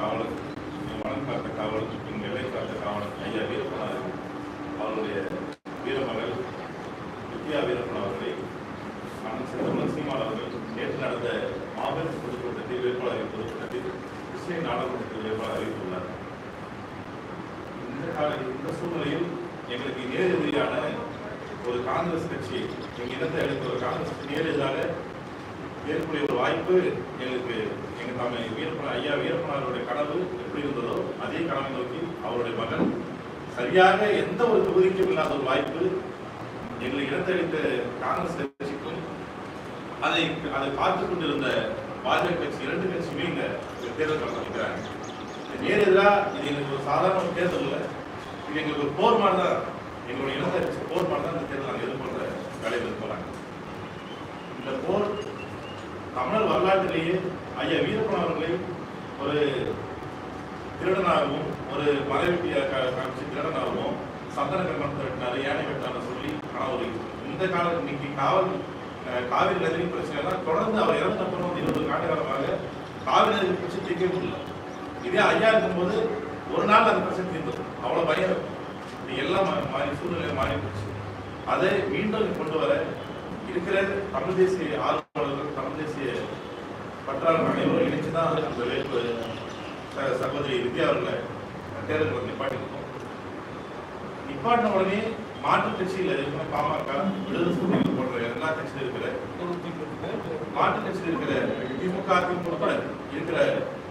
காவலர் மனம் காத்த காவலர் பின் எல்லை காத்த காவலர் ஐயா வீரப்பனார் அவருடைய வீரமகள் வித்யா வீரப்பன் அவர்களை அண்ணன் செந்தமன் சீமான் அவர்கள் நேற்று நடந்த மாபெரும் பொதுக்கூட்டத்தில் வேட்பாளர் பொதுக்கூட்டத்தில் கிருஷ்ணகிரி நாடாளுமன்றத்தில் வேட்பாளர் அறிவித்துள்ளார். இந்த கால இந்த சூழ்நிலையில் எங்களுக்கு நேர் எதிரியான ஒரு காங்கிரஸ் கட்சி எங்க இனத்தை அளித்த ஒரு காங்கிரஸ் கட்சி நேர் எதிராக ஏற்புடைய ஒரு வாய்ப்பு எங்களுக்கு எங்கள் தமிழ் வீரப்பன ஐயா வீரப்பனாருடைய கனவு எப்படி இருந்ததோ அதே கனவை நோக்கி அவருடைய மகன் சரியாக எந்த ஒரு தொகுதிக்கும் இல்லாத ஒரு வாய்ப்பு எங்களை இடத்தளித்த காங்கிரஸ் கட்சிக்கும் அதை அதை பார்த்து கொண்டிருந்த பாஜக கட்சி இரண்டு கட்சியுமே இங்கே தேர்தல் களத்தில் நேர் எதிராக இது எங்களுக்கு ஒரு சாதாரண தேர்தல் இல்லை இது எங்களுக்கு ஒரு போர் மாதிரி தான். எங்களுடைய இனத்தை போர் மாதிரி தான் இந்த தேர்தல் நாங்கள் எதிர்கொள்ற வேலையில் இருக்கோம் இந்த போர் தமிழர் வரலாற்றிலேயே ஐயா வீரப்பன் அவர்களை ஒரு திருடனாகவும் ஒரு மறைவெட்டிய காமிச்சு திருடனாகவும் சந்தன கர்மம் திரட்டினாரு யானை வெட்டான சொல்லி. ஆனால் ஒரு இந்த கால இன்னைக்கு காவல் காவிரி நதி பிரச்சனை தான் தொடர்ந்து அவர் இறந்த அப்புறம் வந்து இருபது ஆண்டு காலமாக காவிரி நதி பிரச்சனை தீர்க்கவே முடியல. இதே ஐயா இருக்கும்போது ஒரு நாள் அந்த பிரச்சனை தீர்ந்தது அவ்வளோ பயம் இருக்கும். இது எல்லாம் மாறி சூழ்நிலை மாறி போச்சு அதை மீண்டும் கொண்டு வர இருக்கிற தமிழ் தேசிய ஆர்வலர்கள் பற்றாளர் அனைவரும் இணைச்சு தான் அந்த வேட்பு சகோதரி வித்யா அவர்களை நிப்பாட்டி நிப்பாட்டிருக்கோம் நிப்பாட்டின உடனே மாற்றுக் கட்சியில் இருக்கிற பாமக விடுதலை போன்ற எல்லா கட்சியில் இருக்கிற மாற்றுக் கட்சியில் இருக்கிற திமுக அதிமுக உட்பட இருக்கிற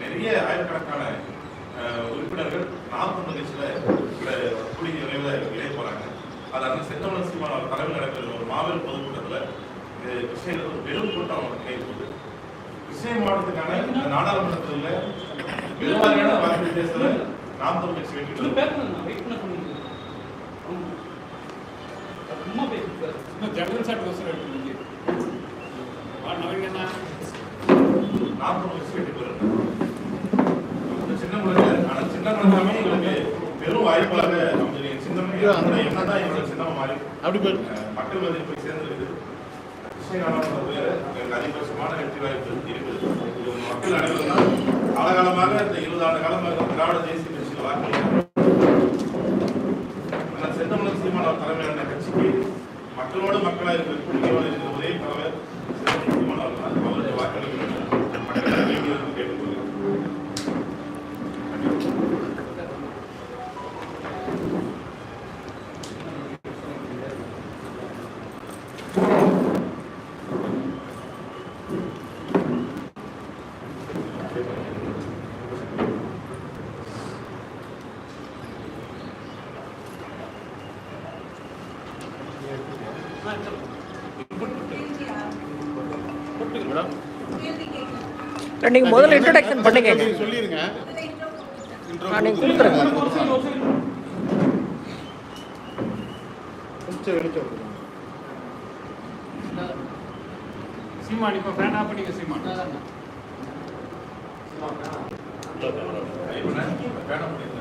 நிறைய ஆயிரக்கணக்கான அஹ், உறுப்பினர்கள் நாற்பது கட்சியில் கூடிய விரைவில் இணைய போறாங்க. அது அந்த செந்தமன சீமான தலைமையில் நடக்கிற ஒரு மாபெரும் பொதுக்கூட்டத்தில் கிருஷ்ணகிரியில் ஒரு பெரும் கூட்டம் இணைப்பது கிருஷ்ணகிரி மாவட்டத்துக்கான இந்த நாடாளுமன்றத்தில் பெரும்பாலான வாக்கு வித்தியாசத்தில் நாம் தமிழ் கட்சி வெற்றி எடுத்துருங்க நவீன நாம் தமிழ் கட்சி வெற்றி பெறும் சின்ன குழந்தை ஆனா சின்ன எங்களுக்கு பெரும் வாய்ப்பாக சின்னமே என்னதான் என்னோட சின்னமா மாறி மக்கள் மத்தியில் போய் சேர்ந்திருக்குது. கிருஷ்ணகிரி வெற்றி வாய்ப்பு இருக்குது இது மக்கள் அனைவரும் காலகாலமாக இந்த இருபது ஆண்டு காலமாக திராவிட தேசிய கட்சியில் வாக்களிக்கிறாங்க ஆனால் செந்தமலன் சீமான் தலைமையிலான கட்சிக்கு மக்களோடு மக்களாக இருக்கிற ஒரே தலைவர் செந்தமலன் சீமான் அவர்கள் தான். அவருக்கு வாக்களிக்க வேண்டும் மக்கள் வேண்டியது கேட்டுக்கொள்கிறேன் மேடம் நீங்க முதல்ல இன்ட்ரோடக்ஷன் பண்ணுங்க சொல்லிருங்க. ஆ, நீங்க கொடுத்துருங்க கொஞ்சம் வெளிச்சம். சீமான் இப்போ ஃபேன் ஆஃப் பண்ணிக்க சீமான். வேணும் போட்டியா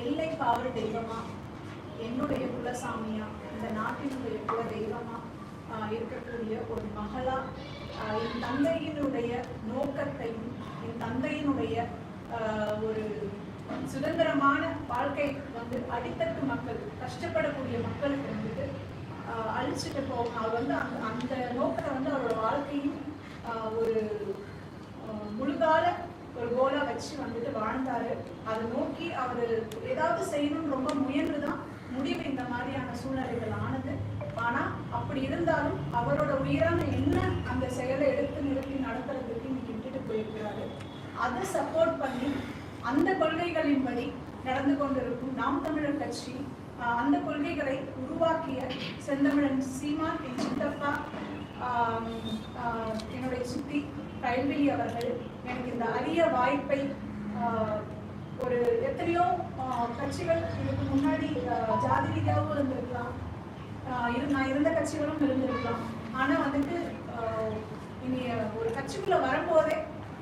எல்லை காவல் தெய்வமா என்னுடைய குலசாமியா இந்த நாட்டினுடைய குல தெய்வமா ஆஹ், இருக்கக்கூடிய ஒரு மகளா ஆஹ், என் தந்தையினுடைய நோக்கத்தையும் என் தந்தையினுடைய ஆஹ், ஒரு சுதந்திரமான வாழ்க்கை வந்து அடித்தட்டு மக்கள் கஷ்டப்படக்கூடிய மக்களுக்கு வந்துட்டு அழிச்சுட்டு அழிச்சிட்டு அவர் வந்து அந்த அந்த நோக்கத்தை வந்து அவரோட வாழ்க்கையும் ஒரு முழுகால ஒரு கோலா வச்சு வந்துட்டு வாழ்ந்தாரு. அதை நோக்கி அவர் ஏதாவது செய்யணும்னு ரொம்ப முயன்றுதான் முடிவு இந்த மாதிரியான சூழ்நிலைகள் ஆனது. ஆனா அப்படி இருந்தாலும் அவரோட உயிரான என்ன அந்த செயலை எடுத்து நிறுத்தி நடத்துறதுக்கு இன்னைக்கு விட்டுட்டு போயிருக்கிறாரு. அதை சப்போர்ட் பண்ணி அந்த கொள்கைகளின்படி நடந்து கொண்டிருக்கும் நாம் தமிழர் கட்சி அந்த கொள்கைகளை உருவாக்கிய செந்தமிழன் சீமான் என் சித்தப்பா ஆஹ், என்னுடைய சித்தி கல்வி அவர்கள் எனக்கு இந்த அரிய வாய்ப்பை ஒரு எத்தனையோ கட்சிகள் இதுக்கு முன்னாடி ஜாதி ரீதியாகவும் இருந்திருக்கலாம். இரு நான் இருந்த கட்சிகளும் இருந்திருக்கலாம். ஆனால் வந்துட்டு இனி ஒரு கட்சிக்குள்ளே வரும்போதே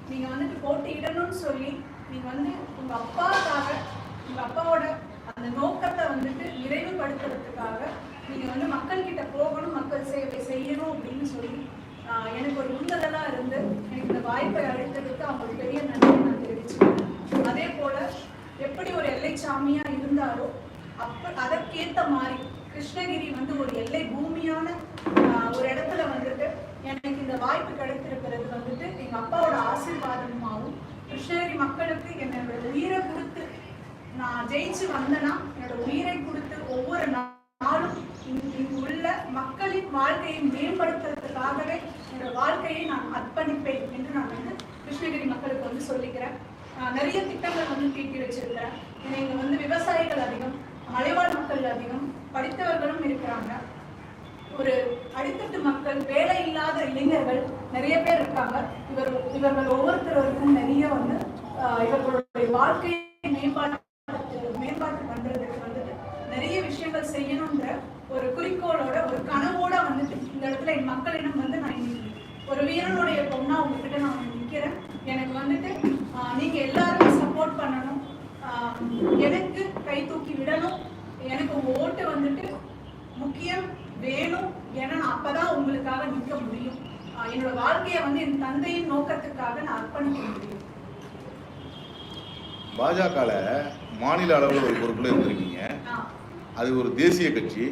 நீங்கள் வந்துட்டு போட்டியிடணும்னு சொல்லி நீ வந்து உங்க அப்பாவுக்காக உங்க அப்பாவோட அந்த நோக்கத்தை வந்துட்டு நிறைவுபடுத்துறதுக்காக நீங்க வந்து மக்கள் கிட்ட போகணும் மக்கள் சேவை செய்யணும் அப்படின்னு சொல்லி எனக்கு ஒரு உந்துதலா இருந்து எனக்கு இந்த வாய்ப்பை அழைத்ததுக்கு அவங்களுக்கு பெரிய நன்றி நான் தெரிவிச்சுக்கிறேன். அதே போல எப்படி ஒரு எல்லை சாமியா இருந்தாரோ அப்ப அதற்கேத்த மாதிரி கிருஷ்ணகிரி வந்து ஒரு எல்லை பூமியான ஆஹ், ஒரு இடத்துல வந்துட்டு எனக்கு இந்த வாய்ப்பு கிடைத்திருக்கிறது வந்துட்டு எங்க அப்பாவோட ஆசீர்வாதம் கிருஷ்ணகிரி மக்களுக்கு என்னோட உயிரை கொடுத்து நான் ஜெயிச்சு வந்தேன்னா என்னோட உயிரை கொடுத்து ஒவ்வொரு நாளும் இங்கு இங்கு உள்ள மக்களின் வாழ்க்கையை மேம்படுத்துறதுக்காகவே என்னோட வாழ்க்கையை நான் அர்ப்பணிப்பேன் என்று நான் வந்து கிருஷ்ணகிரி மக்களுக்கு வந்து சொல்லிக்கிறேன். நிறைய திட்டங்கள் வந்து தீட்டி வச்சிருக்கிறேன். ஏன்னா வந்து விவசாயிகள் அதிகம் மலைவாழ் மக்கள் அதிகம் படித்தவர்களும் இருக்கிறாங்க. ஒரு அடித்தட்டு மக்கள் வேலை இல்லாத இளைஞர்கள் நிறைய பேர் இருக்காங்க. இவர் இவர்கள் ஒவ்வொருத்தருக்கும் நிறைய வந்து இவர்களுடைய வாழ்க்கையை மேம்பாட்டு மேம்பாட்டு பண்றதுக்கு வந்துட்டு நிறைய விஷயங்கள் செய்யணுன்ற ஒரு குறிக்கோளோட ஒரு கனவோட வந்துட்டு இந்த இடத்துல என் மக்களிடம் வந்து நான் ஒரு வீரனுடைய பொண்ணா உங்ககிட்ட நான் நிற்கிறேன் எனக்கு வந்துட்டு நீங்க எல்லாருமே சப்போர்ட் பண்ணணும். எனக்கு கை தூக்கி விடணும்? எனக்கு உங்க ஓட்டு வந்துட்டு முக்கியம் வேணும். ஏன்னா நான் அப்பதான் உங்களுக்காக நிற்க முடியும். என்னோட வாழ்க்கையை வந்து என் தந்தையின் நோக்கத்துக்காக நான் அர்ப்பணிக்க முடியும். பாஜகல மாநில அளவில் ஒரு பொறுப்புல இருந்திருக்கீங்க. அது ஒரு தேசிய கட்சி.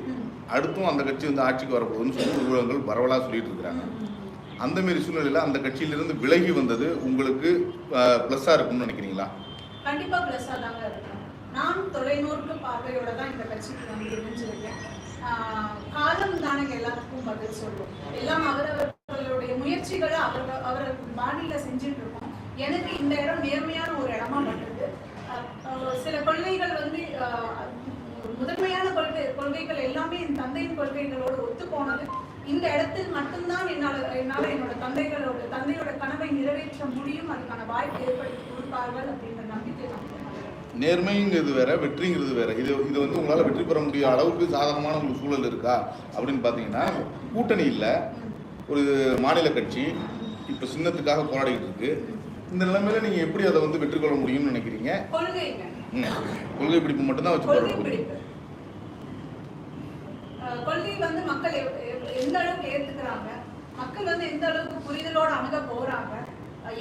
அடுத்தும் அந்த கட்சி வந்து ஆட்சிக்கு வரப்போகுதுன்னு சொல்லி ஊடகங்கள் பரவலாக சொல்லிட்டு இருக்கிறாங்க. அந்த மாரி சூழ்நிலையில் அந்த கட்சியிலிருந்து விலகி வந்தது உங்களுக்கு ப்ளஸ்ஸாக இருக்கும்னு நினைக்கிறீங்களா? கண்டிப்பா பிளஸ்ஸா தாங்க இருக்கேன் நான் தொலைநோக்கு பார்வையோட தான் இந்த கட்சிக்கு வந்து இணைஞ்சிருக்கேன். காலம் தானங்க எல்லாத்துக்கும் பதில் சொல்லும். எல்லாம் அவரவர்களுடைய முயற்சிகளை அவர்கள் அவர்கள் மாநில செஞ்சுட்டு இருக்கோம் எனக்கு இந்த இடம் நேர்மையான ஒரு இடமா பட்டது சில கொள்கைகள் வந்து முதன்மையான கொள்கை கொள்கைகள் எல்லாமே என் தந்தையின் கொள்கைகளோடு ஒத்து போனது இந்த இடத்தில் மட்டும்தான் என்னால் என்னால் என்னோட தந்தைகளோட தந்தையோட கனவை நிறைவேற்ற முடியும். அதுக்கான வாய்ப்பு ஏற்படுத்தி கொடுப்பார்கள் அப்படின்ற நம்பிக்கை நேர்மைங்கிறது வேற வெற்றிங்கிறது வேற. இது இது வந்து உங்களால் வெற்றி பெற முடியாத அளவுக்கு சாதகமான உங்களுக்கு சூழல் இருக்கா? அப்படின்னு பார்த்தீங்கன்னா கூட்டணி இல்லை. ஒரு மாநில கட்சி இப்போ சின்னத்துக்காக போராடிக்கிட்டு இருக்கு. இந்த நிலைமையில நீங்கள் எப்படி அதை வந்து வெற்றி கொள்ள முடியும்னு நினைக்கிறீங்க. கொள்கை பிடிப்பு மட்டும்தான் வச்சு போராட போறீங்க. கொள்கை வந்து மக்கள் எந்த அளவுக்கு ஏத்துக்கிறாங்க? மக்கள் வந்து எந்த அளவுக்கு புரிதலோட அணுக போறாங்க?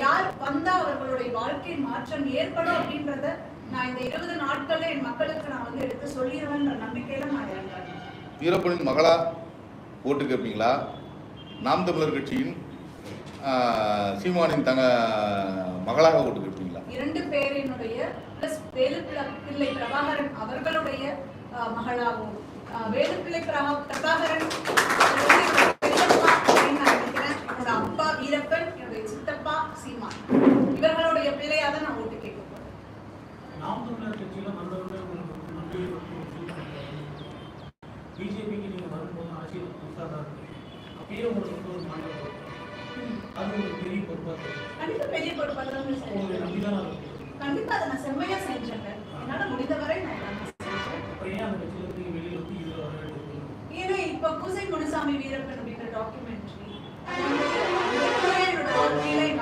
யார் வந்தா அவர்களுடைய வாழ்க்கை மாற்றம் ஏற்படும் அப்படின்றத நான் இந்த இருபது நாட்கள்ல என் மக்களுக்கு நான் வந்து எடுத்து சொல்லிடுவேன்ற நம்பிக்கையில நான் இருக்கேன் வீரப்பனின் மகளா? ஓட்டு கேட்பீங்களா நாம் தமிழர் கட்சியின் சீமானின் தங்க மகளாக ஓட்டு கேட்பீங்களா இரண்டு பேரினுடைய பிளஸ் வேலுப்பிள்ளை பிள்ளை பிரபாகரன் அவர்களுடைய மகளாகவும் வேலுப்பிள்ளை பிரபா பிரபாகரன் என்னோட அப்பா வீரப்பன் என்னுடைய சித்தப்பா சீமான். இவர்களுடைய பிள்ளையா தான் நான் ஓட்டு கேட்க போறேன். நாம் தமிழர் கட்சியில வந்தவங்க உங்களுக்கு நன்றி பிஜேபிக்கு நீங்க வரும்போது ஆட்சியில் புதுசாக தான் இருக்கு உங்களுக்கு ஒரு அது ஒரு பெரிய பொறுப்பாக பெரிய பொறுப்பாக உங்களை நம்பி தான் அதை நான் என்னால முடிந்தவரை நான் ஏன் அந்த கட்சியில இருந்து நீங்க வந்து இதில் வர ஏன்னா பூசை முனுசாமி வீரப்பன் அப்படின்ற டாக்குமெண்ட்ரி என்னோட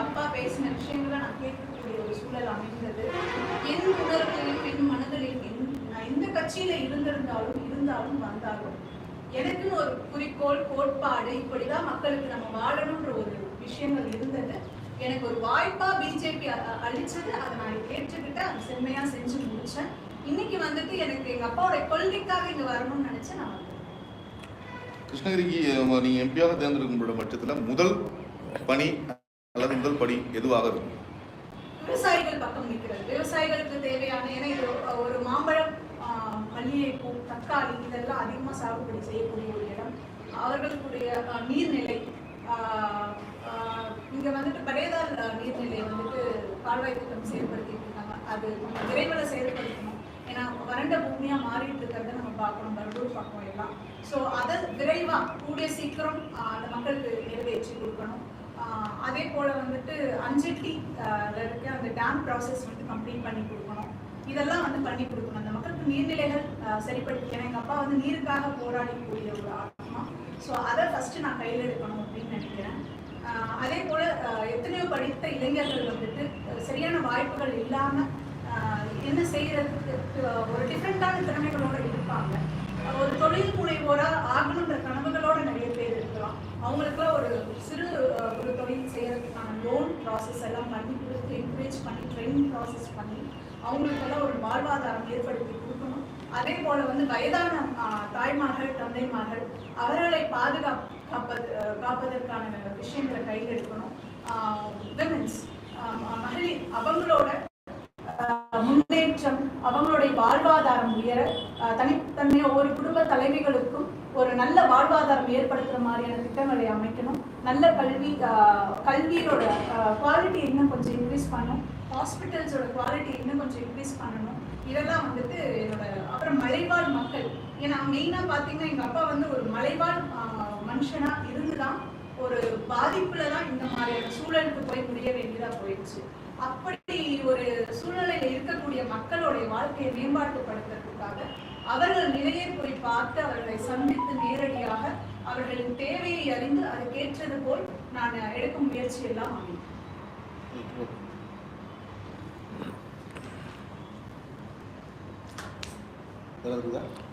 அப்பா பேசின விஷயங்களை நான் கேட்கக்கூடிய ஒரு சூழல் அமைந்தது. என் உணர்வுகளிலும் என் மனதிலும் என் நான் எந்த கட்சியில இருந்திருந்தாலும் இருந்தாலும் வந்தாலும் எனக்குன்னு ஒரு குறிக்கோள் கோட்பாடு இப்படிதான் மக்களுக்கு நம்ம வாழணுன்ற ஒரு விஷயங்கள் இருந்தது. எனக்கு ஒரு வாய்ப்பா பிஜேபி அளிச்சது. அதை நான் ஏற்றுக்கிட்டு அதை செம்மையா செஞ்சு முடிச்சேன். இன்னைக்கு வந்துட்டு எனக்கு எங்க அப்பாவோட கொள்கைக்காக இங்க வரணும்னு நினைச்சேன் நான் கிருஷ்ணகிரிக்கு நீங்க எம்பியாக தேர்ந்தெடுக்கும் பட்சத்தில் முதல் பணி அல்லது முதல் படி எதுவாக இருக்கும்? விவசாயிகள் பக்கம் நிற்கிறது விவசாயிகளுக்கு தேவையான ஏன்னா இது ஒரு மாம்பழம் மல்லிகைப்பூ தக்காளி இதெல்லாம் அதிகமாக சாகுபடி செய்யக்கூடிய ஒரு இடம். அவர்களுடைய நீர்நிலை இங்கே வந்துட்டு பரேதால் நீர்நிலை வந்துட்டு கால்வாய் திட்டம் செயல்படுத்திட்டு இருக்காங்க. அது விரைவில் செயல்படுத்தணும். ஏன்னா வறண்ட பூமியாக மாறிட்டு இருக்கிறத நம்ம பார்க்கணும் பரடூர் பக்கம் எல்லாம். ஸோ அதை விரைவாக கூடிய சீக்கிரம் அந்த மக்களுக்கு நிறைவேற்றி கொடுக்கணும். அதே போல் வந்துட்டு அஞ்சட்டி இருக்க அந்த டேம் ப்ராசஸ் வந்து கம்ப்ளீட் பண்ணி கொடுக்கணும். இதெல்லாம் வந்து பண்ணி கொடுக்கணும். நீர்நிலைகள் சரிப்படுத்தி ஏன்னா எங்க அப்பா வந்து நீருக்காக போராடக்கூடிய ஒரு ஆத்மா. ஸோ அதை ஃபர்ஸ்ட் நான் கையில் எடுக்கணும் அப்படின்னு நினைக்கிறேன். அதே போல எத்தனையோ படித்த இளைஞர்கள் வந்துட்டு சரியான வாய்ப்புகள் இல்லாம என்ன செய்யறதுக்கு ஒரு டிஃப்ரெண்டான திறமைகளோட இருப்பாங்க. ஒரு தொழில் முனைவோரா ஆகணுன்ற கனவுகளோட நிறைய பேர் இருக்கிறோம். அவங்களுக்குலாம் ஒரு சிறு ஒரு தொழில் செய்யறதுக்கான லோன் ப்ராசஸ் எல்லாம் பண்ணி கொடுத்து என்கரேஜ் பண்ணி ட்ரைனிங் ப்ராசஸ் பண்ணி அவங்களுக்கெல்லாம் ஒரு வாழ்வாதாரம் ஏற்படுத்தி அதே போல வந்து வயதான தாய்மார்கள் தந்தைமார்கள் அவர்களை பாதுகாப்பது காப்பதற்கான விஷயங்களை கையில் எடுக்கணும் விமன்ஸ் மகளிர் அவங்களோட ஆஹ் முன்னேற்றம் அவங்களுடைய வாழ்வாதாரம் உயர தனித்தன்மையா ஒவ்வொரு குடும்ப தலைவிகளுக்கும் ஒரு நல்ல வாழ்வாதாரம் ஏற்படுத்துற மாதிரியான திட்டங்களை அமைக்கணும். நல்ல கல்வி கல்வியோட குவாலிட்டி இன்னும் கொஞ்சம் இன்க்ரீஸ் பண்ணணும். ஹாஸ்பிட்டல்ஸோட குவாலிட்டி இன்னும் கொஞ்சம் இன்க்ரீஸ் பண்ணணும். இதெல்லாம் வந்துட்டு என்னோட அப்புறம் மலைவாழ் மக்கள். ஏன்னா மெயினாக பார்த்தீங்கன்னா எங்கள் அப்பா வந்து ஒரு மலைவாழ் மனுஷனாக இருந்து தான் ஒரு பாதிப்புல தான் இந்த மாதிரியான சூழலுக்கு போய் முடிய வேண்டியதாக போயிடுச்சு. அப்படி ஒரு சூழ்நிலையில் இருக்கக்கூடிய மக்களுடைய வாழ்க்கையை மேம்பாட்டுப்படுத்துறதுக்காக அவர்கள் நிலையை போய் பார்த்து அவர்களை சந்தித்து நேரடியாக அவர்களின் தேவையை அறிந்து அதுக்கேற்றது போல் நான் எடுக்கும் முயற்சி எல்லாம் அமையும் வேற இருக்குதா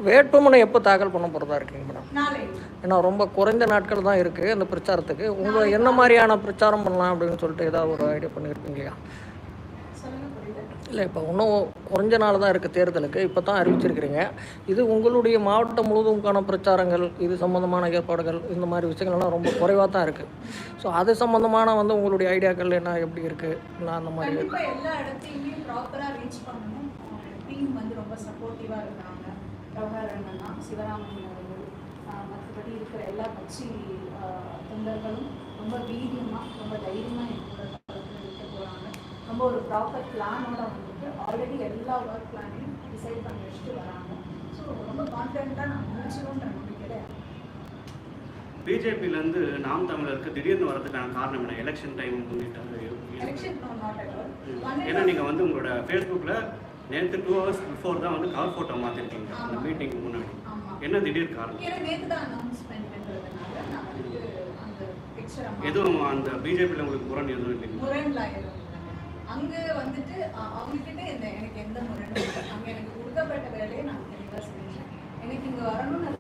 வேட்புமனை எப்போ தாக்கல் பண்ண போகிறதா இருக்கீங்க மேடம் ஏன்னா ரொம்ப குறைந்த நாட்கள் தான் இருக்குது அந்த பிரச்சாரத்துக்கு. உங்கள் என்ன மாதிரியான பிரச்சாரம் பண்ணலாம் அப்படின்னு சொல்லிட்டு ஏதாவது ஒரு ஐடியா பண்ணியிருப்பீங்க இல்லையா இல்லை இப்போ இன்னும் குறைஞ்ச நாள் தான் இருக்குது தேர்தலுக்கு. இப்போ தான் அறிவிச்சிருக்கிறீங்க. இது உங்களுடைய மாவட்டம் முழுவதும்கான பிரச்சாரங்கள் இது சம்மந்தமான ஏற்பாடுகள் இந்த மாதிரி விஷயங்கள்லாம் ரொம்ப குறைவாக தான் இருக்குது ஸோ அது சம்மந்தமான வந்து உங்களுடைய ஐடியாக்கள் என்ன எப்படி இருக்குது நான் அந்த மாதிரி எல்லா இடத்தையுமே ரீச் பண்ணணும். டீம் வந்து ரொம்ப சப்போர்ட்டிவா இருக்காங்க பிரபாகரன் அண்ணா சிவராமன் அவர்கள். மற்றபடி இருக்கிற எல்லா கட்சி தொண்டர்களும் ரொம்ப வீரியமா ரொம்ப தைரியமா எங்களோட களத்துல நிற்க போறாங்க. ரொம்ப ஒரு ப்ராப்பர் பிளானோட வந்துட்டு ஆல்ரெடி எல்லா ஒர்க் பிளானையும் டிசைட் பண்ணி வச்சுட்டு வராங்க. ஸோ ரொம்ப கான்ஃபிடென்ட்டாக நான் முடிச்சிடும்ன்ற நம்பிக்கையில பிஜேபியிலேருந்து நாம் தமிழருக்கு திடீர்னு வரதுக்கான காரணம் என்ன? எலெக்ஷன் டைம் முன்னிட்டு ஏன்னா நீங்கள் வந்து உங்களோட ஃபேஸ்புக்கில் நேற்று டூ ஹவர்ஸ் பிஃபோர் தான் வந்து கவர் ஃபோட்டோ மாற்றிருக்கீங்க அந்த ஆமா. மீட்டிங்க்கு முன்னாடி. என்ன திடீர் காரணம்? எதுவும் அந்த பிஜேபியில் உங்களுக்கு முரண் எதுவும் இல்லைங்க. அங்க வந்துட்டு அ- அவங்க கிட்ட இந்த எனக்கு எந்த இல்லை. அங்க எனக்கு கொடுக்கப்பட்ட வேலையை நான் தெளிவா செஞ்சேன் எனக்கு இங்க வரணும்னு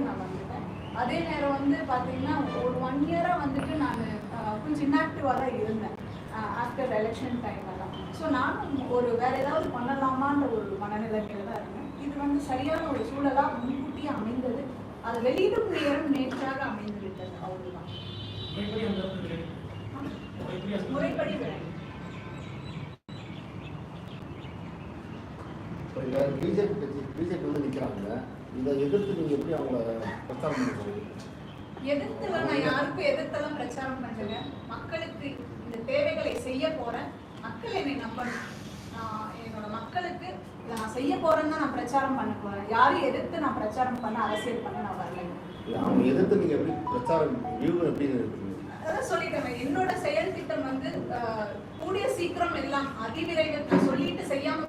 நான் வந்துட்டேன். அதே நேரம் வந்து பாத்தீங்கன்னா ஒரு ஒன் இயரா வந்துட்டு நான் கொஞ்சம் இன்ஆக்டிவா தான் இருந்தேன். ஆஃப்டர் எலெக்ஷன் டைம் எல்லாம். ஸோ நானும் ஒரு வேற ஏதாவது பண்ணலாமான்ற ஒரு மனநிலைமையில தான் இருந்தேன். இது வந்து சரியான ஒரு சூழலா முன்கூட்டியே அமைந்தது. அது வெளியிடும் நேரம் நேற்றாக அமைந்து விட்டது அவ்வளவுதான். முறைப்படி பிஜேபி கட்சி பிஜேபி வந்து நிற்கிறாங்க இதை எதிர்த்து நீங்கள் எப்படி அவங்கள பிரச்சாரம் பண்ண போறீங்க? எதிர்த்து நான் யாருக்கும் எதிர்த்தெல்லாம் பிரச்சாரம் பண்ணல. மக்களுக்கு இந்த தேவைகளை செய்ய போறேன் மக்கள் என்னை நம்பணும். நான் என்னோட மக்களுக்கு நான் செய்ய போறேன்னு தான் நான் பிரச்சாரம் பண்ண போறேன் யாரையும் எதிர்த்து நான் பிரச்சாரம் பண்ண அரசியல் பண்ண நான் வரல. அவங்க எதிர்த்து நீங்கள் எப்படி பிரச்சாரம் வியூகம் எப்படி இருக்குங்க அதான் சொல்லிட்டேன். என்னோட செயல் திட்டம் வந்து கூடிய சீக்கிரம் எல்லாம் அதிவிரைவில் சொல்லிட்டு செய்யாம